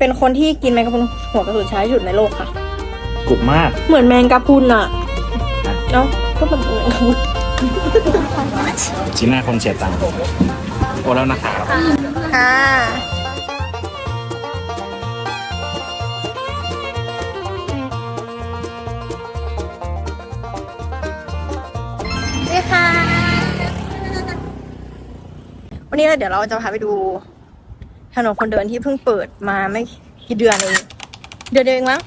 เป็นคนที่กินแมงกะพรุนหัวกระสุนช้าที่สุดในโลกค่ะกรุบมาก เหมือนแมงกะพรุนอะเนาะก็เป็นแมงกะพรุนชิ้นหน้าคนเสียตังค์โอ้แล้วนะครับค่ะนี่ค่ะวันนี้เดี๋ยวเราจะพาไปดู ถนนคนเดินที่เพิ่งเปิดมาไม่กี่เดือนเองเดือนเดียวเองมั้ง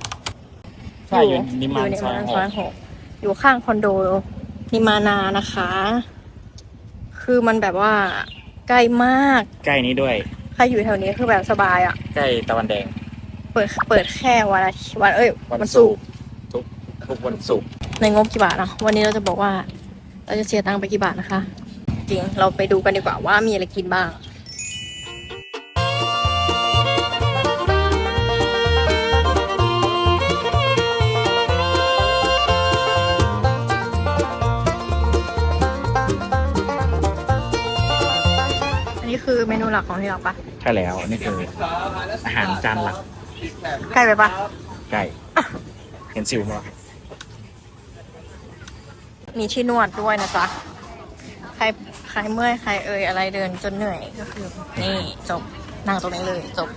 ใช่อยู่นิมานอยู่ซอยนิหซอกยหกอยู่ข้างคอนโดนิมานานะคะ คือมันแบบว่าใกล้มากใกล้นี้ด้วยใครอยู่แถวนี้คือแบบสบายอะ่ะ ใกล้ตะวันแดง เปิดเปิดแค่วันอาทิตย์วันเอ้ยวันวันศุศุกกร์ร์ทุกทุกวันศุกร์ในงบกี่บาทเนาะวันนี้เราจะบอกว่า เราจะเสียตังค์ไปกี่บาทนะคะ จริงเราไปดูกันดีกว่าว่ามีอะไรกินบ้าง หลักของที่เราปะใช่แล้วนี่คืออาหารจานหลักใกล้ไปปะไก่เห็นซิวมั้ยมีที่นวดด้วยนะจ๊ะ ใครใครเมื่อยใครเอ่ยอะไรเดินจนเหนื่อยก็คือ นี่จบนั่งตรงนี้เลย จบ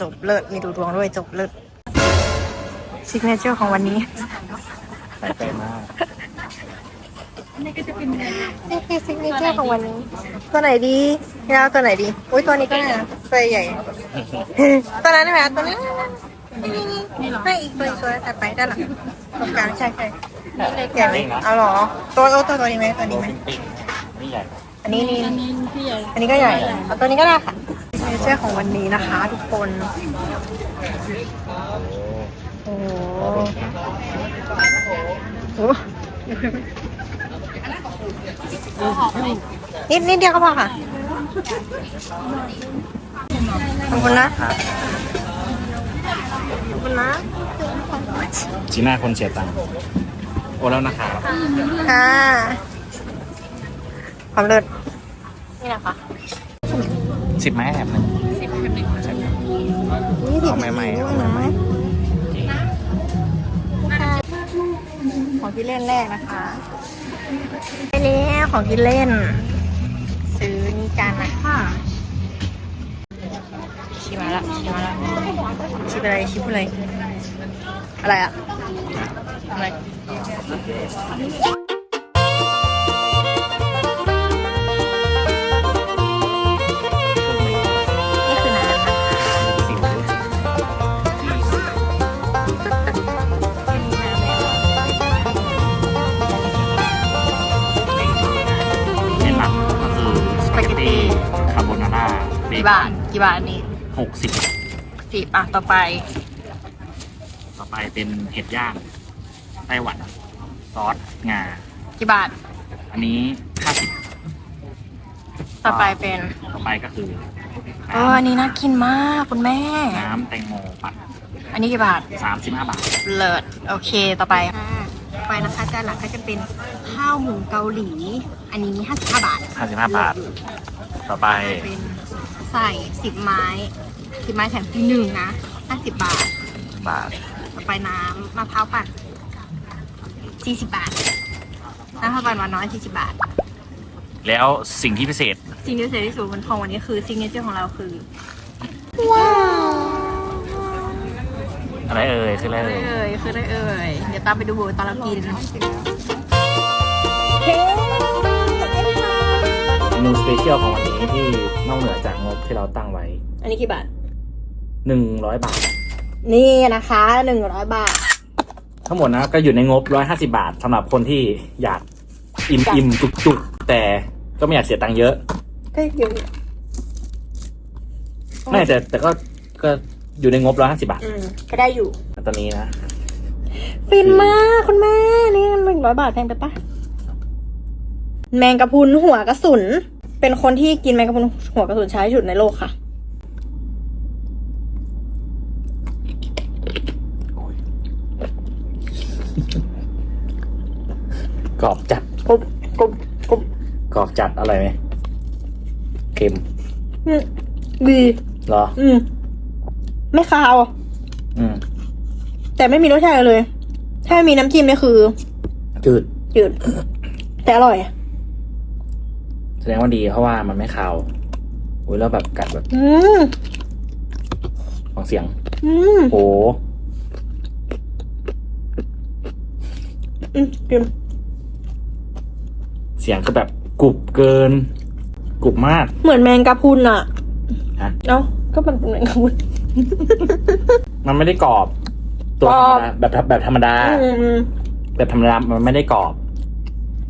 จบเลิศมีดูดวงด้วยจบเลิศซิกเนเจอร์ของวันนี้ไปไปมาก นี่คือซิกเนเจอร์ของวันนี้ ตัวไหนดียาวตัวไหนดี อุ้ยตัวนี้ก็ได้นะตัวใหญ่ ตัวนั้นได้ไหมตัวนี้นี่ไม่อีกตัวอีกตัวแต่ไปด้านหลังตรงกลางใช่ใช่ใหญ่ไหมเอาเหรอ ตัวตัวตัวนี้ไหมตัวนี้ไหมปิ้งนี่ใหญ่ อันนี้นี่อันนี้ก็ใหญ่เอาตัวนี้ก็ได้ค่ะซิกเนเจอร์ของวันนี้นะคะทุกคนโอ้โห นิดนิดเดียวก็พอค่ะ ขอบคุณนะครับขอบคุณนะชิ้นหน้าคนเสียตังค์โอ้แล้วนะครับค่ะความเลิศนี่นะคะสิบไม้แถมหนึ่งสิบแถมหนึ่งใช่ครับนี่สิบเอาใหม่ๆด้วยเอานะใหม่ของที่เล่นแรกนะคะ ไปแล้วของที่เล่น ซื้อนี่กันนะคะชิมาละชิมาละชิไปอะไรชิพูดอะไรอะไรอะอะไร กี่คบาอทนกี่บาทอันนี้หกสิบสิบอะต่อไป ต่อไปเป็นเห็ดย่างไต้หวัน ซอสงา กี่บาท อันนี้ห้าสิบต่อไปเป็น ต่อไปก็คือเอออันนี้น่ากินมากคุณแม่ น้ำแตงโมปั่นอันนี้กี่บาทสามสิบห้าบาท เลิศโอเคต่อไปต่อ ไปนะคะจานหลักก็จะเป็นข้าวหมูเกาหลี อันนี้55บาทห้าสิบห้าบาท ต่อไปเป็นใส่10ไม้10ไม้แถมฟรีหนึ่งนะ50บาท บาท ต่อไปน้ำมะพร้าวปั่น40บาทน้ำมะพร้าวปั่นหวานน้อย40บาท แล้วสิ่งที่พิเศษ สิ่งที่พิเศษที่สุดของวันนี้คือซิงเกิลเจอร์ของเราคือ อะไรเอ่ยคืออะไรอะไรเอ่ยเอ่ยคืออะไรเอ่ยเดี๋ยวตามไปดูตอนเรากินเมนูสเปเชียลของวันนี้ที่นอกเหนือจากงบที่เราตั้งไว้อันนี้กี่บาทหนึ่งร้อยบาท นี่นะคะหนึ่งร้อยบาท ทั้งหมดนะก็อยู่ในงบร้อยห้าสิบาทสำหรับคนที่อยากอิ่มอิ่มจุกจุกๆแต่ก็ไม่อยากเสียตังค์เยอะก็เยอะอยู่ไม่แต่แต่ก็ก็ อยู่ในงบร้อยห้าสิบาท อืมก็ได้อยู่ ตอนนี้นะ ฟินมากคุณแม่ นี่หนึ่งร้อยบาทแพงไปปะแมงกะพรุนหัวกระสุน เป็นคนที่กินแมงกะพรุนหัวกระสุนช้าที่สุดในโลกค่ะ กรอบจัดกรุบกรุบกรุบกรอบจัดอร่อยไหมเค็มอืมดี เหรอ อืม ไม่คาว อืมแต่ไม่มีรสชาติอะไรเลย ถ้ามีน้ำจิ้มนี่คือจืดจืด แต่อร่อย แสดงว่าดีเพราะว่ามันไม่คาวอุ้ยแล้วแบบกัดแบบอืมฟังเสียง อืมโอ้อืมกินเสียงก็แบบกรุบเกินกรุบมาก เหมือนแมงกะพรุนอะฮะเนาะก็มันเป็นแมงกะพรุน มันไม่ได้กรอบ ตัวกรธรอรบมดาแบบแบบธรรมดาอืมอืมแบบธรรมดามันไม่ได้กรอบ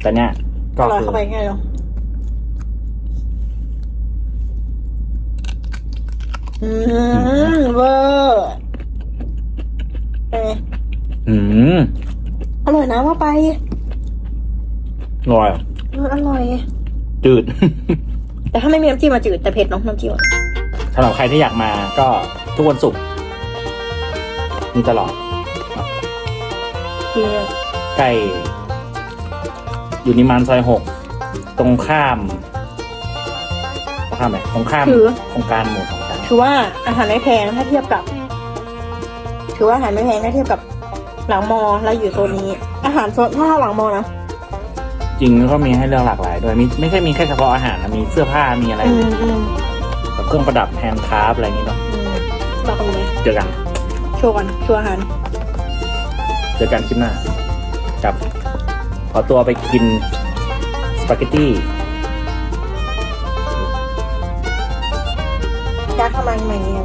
แต่เนี้ยอก็ร่อยคือเข้าไปง่ายเนาะอืมเวอร์เป็นไงอืมอร่อยนะว่าไปอร่อยเอออร่อย จืด แต่ถ้าไม่มีน้ำจิ้มมาจืดแต่เผ็ดเนาะน้ำจิ้มอะ สำหรับใครที่อยากมาก็ ทุกวันศุกร์มีตลอดคือใกล้อยู่นิมานซอยหกตรงข้ามตรงข้ามไหนตรงข้ามโครงการหมู่สองชั้นถือว่าอาหารไม่แพงถ้าเทียบกับ ถือว่าอาหารไม่แพงถ้าเทียบกับหลังมอแล้วอยู่โซนนี้ อาหารโซนถ้าหลังมอนะจริงก็มีให้เลือกหลากหลายด้วยมีไม่ใช่มีแค่เฉพาะอาหารนะมีเสื้อผ้ามีอะไรอืมอืม แบบเครื่องประดับแฮนด์คราฟต์อะไรอย่างเงี้ยเนาะ อืม บอกกันเลยเจอกัน โชว์กันโชว์อาหาร เจอกันคลิปหน้ากับขอตัวไปกินสปาเกตตี้ยากทำไมใหม่เนี่ย